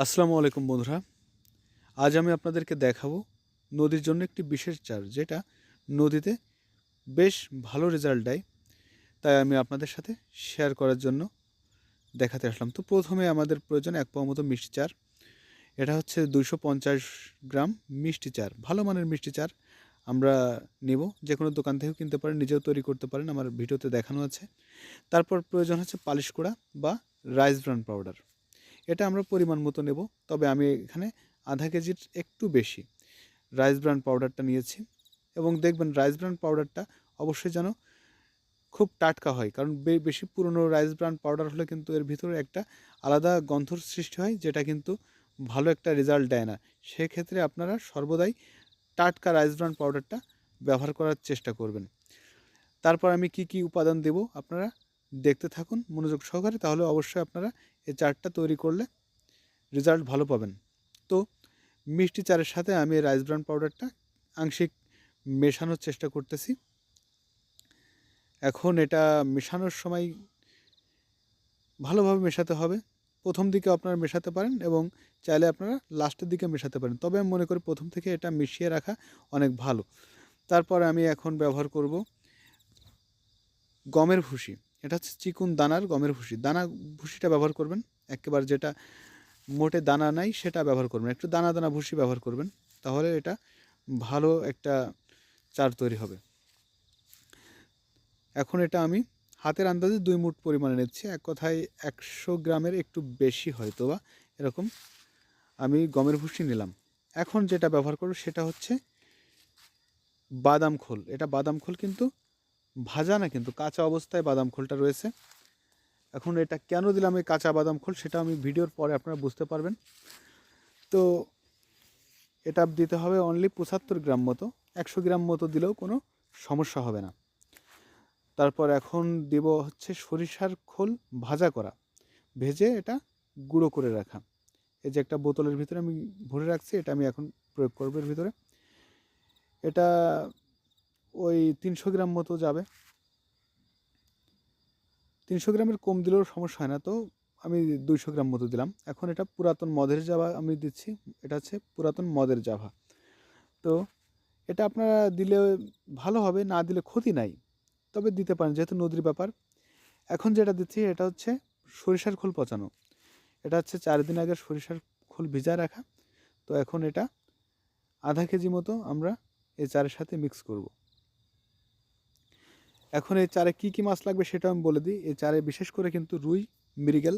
আসসালামু আলাইকুম বন্ধুরা। আজ আমি আপনাদেরকে দেখাবো নদীর জন্য একটি বিশেষ চার যেটা নদীতে বেশ ভালো রেজাল্ট দেয়। তাই আমি আপনাদের সাথে শেয়ার করার জন্য দেখাতে আসলাম। তো প্রথমে আমাদের প্রয়োজন এক পাওয়া মতো মিষ্টি চার এটা হচ্ছে দুশো পঞ্চাশ গ্রাম মিষ্টি চার ভালো মানের মিষ্টি চার আমরা নেব। যে কোনো দোকান থেকেও কিনতে পারেন, নিজেও তৈরি করতে পারেন। আমার ভিডিওতে দেখানো আছে। তারপর প্রয়োজন হচ্ছে পালিশ করা বা রাইস ব্রান পাউডার এটা আমরা পরিমাণ মতো নেব, তবে আমি এখানে আধা কেজির একটু বেশি। রাইস ব্রান পাউডারটা নিয়েছি এবং দেখবেন রাইস ব্রান পাউডারটা অবশ্যই যেন খুব টাটকা হয়, কারণ বেশি পুরনো রাইস ব্রান পাউডার হলে কিন্তু এর ভিতরে একটা আলাদা গন্ধর সৃষ্টি হয়, যেটা কিন্তু ভালো একটা রেজাল্ট দেয় না। সেক্ষেত্রে আপনারা সর্বদাই টাটকা রাইস ব্রান পাউডারটা ব্যবহার করার চেষ্টা করবেন। তারপর আমি কি কি উপাদান দেব আপনারা? দেখতে থাকুন, মনোযোগ সহকারে, তাহলে অবশ্যই আপনারা এই চারটা তৈরি করলে রেজাল্ট ভালো পাবেন। তো মিষ্টি চারের সাথে আমি রাইস ব্রান পাউডারটা আংশিক মেশানোর চেষ্টা করতেছি। এখন এটা মেশানোর সময় ভালোভাবে মেশাতে হবে। প্রথম দিকে আপনারা মেশাতে পারেন এবং চাইলে আপনারা লাস্টের দিকে মেশাতে পারেন। তবে আমি মনে করি প্রথম থেকে এটা মিশিয়ে রাখা অনেক ভালো। তারপর আমি এখন ব্যবহার করব গমের ভুসি। এটা হচ্ছে চিকুন দানার গমের ভুসি। দানা ভুসিটা ব্যবহার করবেন, একেবারে যেটা মোটে দানা নাই সেটা ব্যবহার করবেন। একটু দানা দানা ভুসি ব্যবহার করবেন, তাহলে এটা ভালো একটা চার তৈরি হবে। এখন এটা আমি হাতের আন্দাজে দুই মুঠ পরিমাণে নিচ্ছি, এক কথায় একশো গ্রামের একটু বেশি হয়তো বা এরকম আমি গমের ভুসি নিলাম। এখন যেটা ব্যবহার করব সেটা হচ্ছে বাদাম খোল। এটা বাদাম খোল কিন্তু ভাজা না কিন্তু কাঁচা অবস্থায় বাদাম খোলটা রয়েছে। এখন এটা কেন দিলাম এই কাঁচা বাদাম খোল সেটা আমি ভিডিওর পরে আপনারা বুঝতে পারবেন। তো এটা দিতে হবে অনলি পঁচাত্তর গ্রাম মতো, একশো গ্রাম মতো দিলেও কোনো সমস্যা হবে না। তারপর এখন দেব হচ্ছে সরিষার খোল ভাজা করা, ভেজে এটা গুঁড়ো করে রাখা। এই যে একটা বোতলের ভিতরে আমি ভরে রাখছি, এটা আমি এখন প্রয়োগ করব এর ভিতরে। এটা ওই তিনশো গ্রাম মতো যাবে। তিনশো গ্রামের কম দিলেও সমস্যা হয় না, তো আমি দুইশো গ্রাম মতো দিলাম। এখন এটা পুরাতন মদের জাভা আমি দিচ্ছি, এটা হচ্ছে পুরাতন মদের জাভা তো এটা আপনারা দিলে ভালো হবে, না দিলে ক্ষতি নাই, তবে দিতে পারেন, যেহেতু নদীর ব্যাপার। এখন যেটা দিচ্ছি, এটা হচ্ছে সরিষার খোল পচানো। এটা হচ্ছে চার দিন আগে সরিষার খোল ভিজা রাখা। তো এখন এটা আধা কেজি মতো আমরা এই চারের সাথে মিক্স করব। এখন এই চারে কি কি মাছ লাগবে সেটা আমি বলে দিই। এই চারে বিশেষ করে কিন্তু রুই, মৃগেল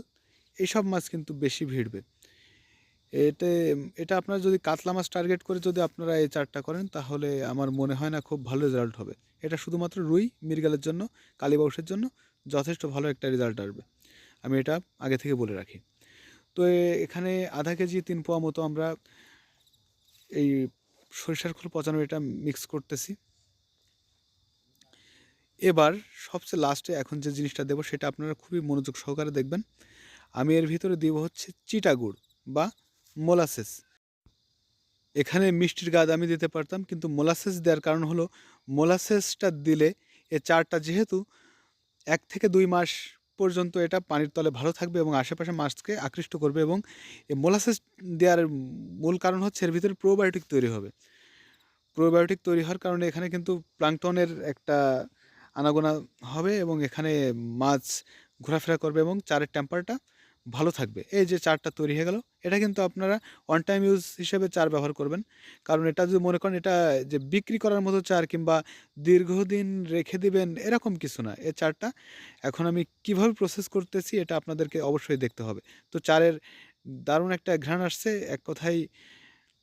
এইসব মাছ কিন্তু বেশি ভিড়বে। এতে, এটা আপনার যদি কাতলা মাছ টার্গেট করে যদি আপনারা এই চারটা করেন, তাহলে আমার মনে হয় না খুব ভালো রেজাল্ট হবে। এটা শুধুমাত্র রুই, মৃগেলের জন্য কালীবাউসের জন্য যথেষ্ট ভালো একটা রেজাল্ট আসবে। আমি এটা আগে থেকে বলে রাখি। তো এখানে আধা কেজি, তিন পোয়া মতো আমরা এই সরিষার খোল পচানো এটা মিক্স করতেছি। এবার সবচেয়ে লাস্টে এখন যে জিনিসটা দেবো সেটা আপনারা খুবই মনোযোগ সহকারে দেখবেন। আমি এর ভিতরে দিব হচ্ছে চিটাগুড় বা মোলাসেস এখানে মিষ্টির গাদ আমি দিতে পারতাম, কিন্তু মোলাসেস দেওয়ার কারণ হলো মোলাসেসটা দিলে এ চারটা যেহেতু এক থেকে দুই মাস পর্যন্ত এটা পানির তলে ভালো থাকবে এবং আশেপাশে মাছকে আকৃষ্ট করবে এবং এই মোলাসেস দেওয়ার মূল কারণ হচ্ছে এর ভিতরে প্রোবায়োটিক তৈরি হবে। প্রোবায়োটিক তৈরি হওয়ার কারণে এখানে কিন্তু প্লাংটনের একটা আনাগোনা হবে এবং এখানে মাছ ঘোরাফেরা করবে এবং চারের টেম্পারটা ভালো থাকবে। এই যে চারটা তৈরি হয়ে গেল এটা কিন্তু আপনারা ওয়ান টাইম ইউজ হিসেবে চার ব্যবহার করবেন। কারণ এটা যদি মনে করেন এটা যে বিক্রি করার মতো চার কিংবা দীর্ঘদিন রেখে দিবেন এরকম কিছু না। এ চারটা এখন আমি কীভাবে প্রসেস করতেছি এটা আপনাদেরকে অবশ্যই দেখতে হবে। তো চারের দারুণ একটা ঘ্রাণ আসছে এক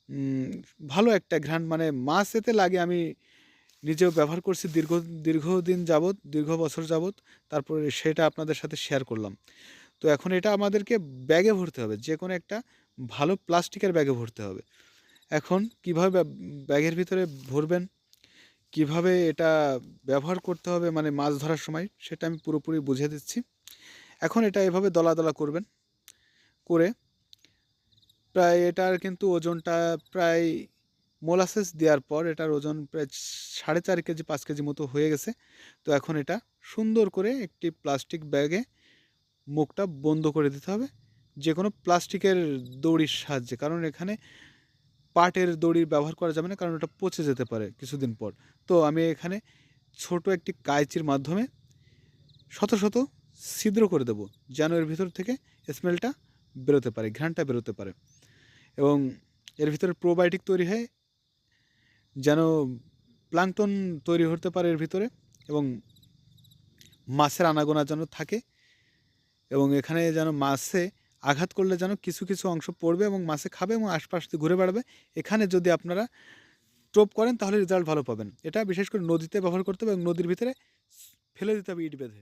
উম, ভালো একটা ঘ্রাণ। মানে মাছ এতে লাগে আমি নিজেও ব্যবহার করছি দীর্ঘ, দীর্ঘদিন যাবৎ, দীর্ঘ বছর যাবৎ, তারপরে সেটা আপনাদের সাথে শেয়ার করলাম। তো এখন এটা আমাদেরকে ব্যাগে ভরতে হবে, যে কোনো একটা ভালো প্লাস্টিকের ব্যাগে ভরতে হবে। এখন কীভাবে ব্যাগের ভিতরে ভরবেন, কীভাবে এটা ব্যবহার করতে হবে মানে মাছ ধরার সময়, সেটা আমি পুরোপুরি বুঝিয়ে দিচ্ছি। এখন এটা এভাবে দলা দলা করবেন, করে প্রায় এটার কিন্তু ওজনটা প্রায় মোলাসেস দেওয়ার পর এটার ওজন প্রায় সাড়ে চার কেজি, পাঁচ কেজি মতো হয়ে গেছে। তো এখন এটা সুন্দর করে একটি প্লাস্টিক ব্যাগে মুখটা বন্ধ করে দিতে হবে। যে কোনো প্লাস্টিকের দড়ির সাহায্যে, কারণ এখানে পাটের দড়ির ব্যবহার করা যাবে না, কারণ ওটা পচে যেতে পারে কিছুদিন পর। তো আমি এখানে ছোট একটি কাঁচির মাধ্যমে শত শত ছিদ্র করে দেবো, যেন এর ভিতর থেকে স্মেলটা বেরোতে পারে, ঘ্রাণটা বেরোতে পারে। এবং এর ভিতরে প্রোবায়োটিক তৈরি হয় যেন প্লাংটন তৈরি হতে পারে এর ভিতরে এবং মাছের আনাগোনা যেন থাকে এবং এখানে যেন মাছে আঘাত করলে যেন কিছু কিছু অংশ পড়বে এবং মাছে খাবে এবং আশপাশ দিয়ে ঘুরে বেড়াবে। এখানে যদি আপনারা টোপ করেন তাহলে রেজাল্ট ভালো পাবেন। এটা বিশেষ করে নদীতে ব্যবহার করতে হবে এবং নদীর ভিতরে ফেলে দিতে হবে ইট বেঁধে।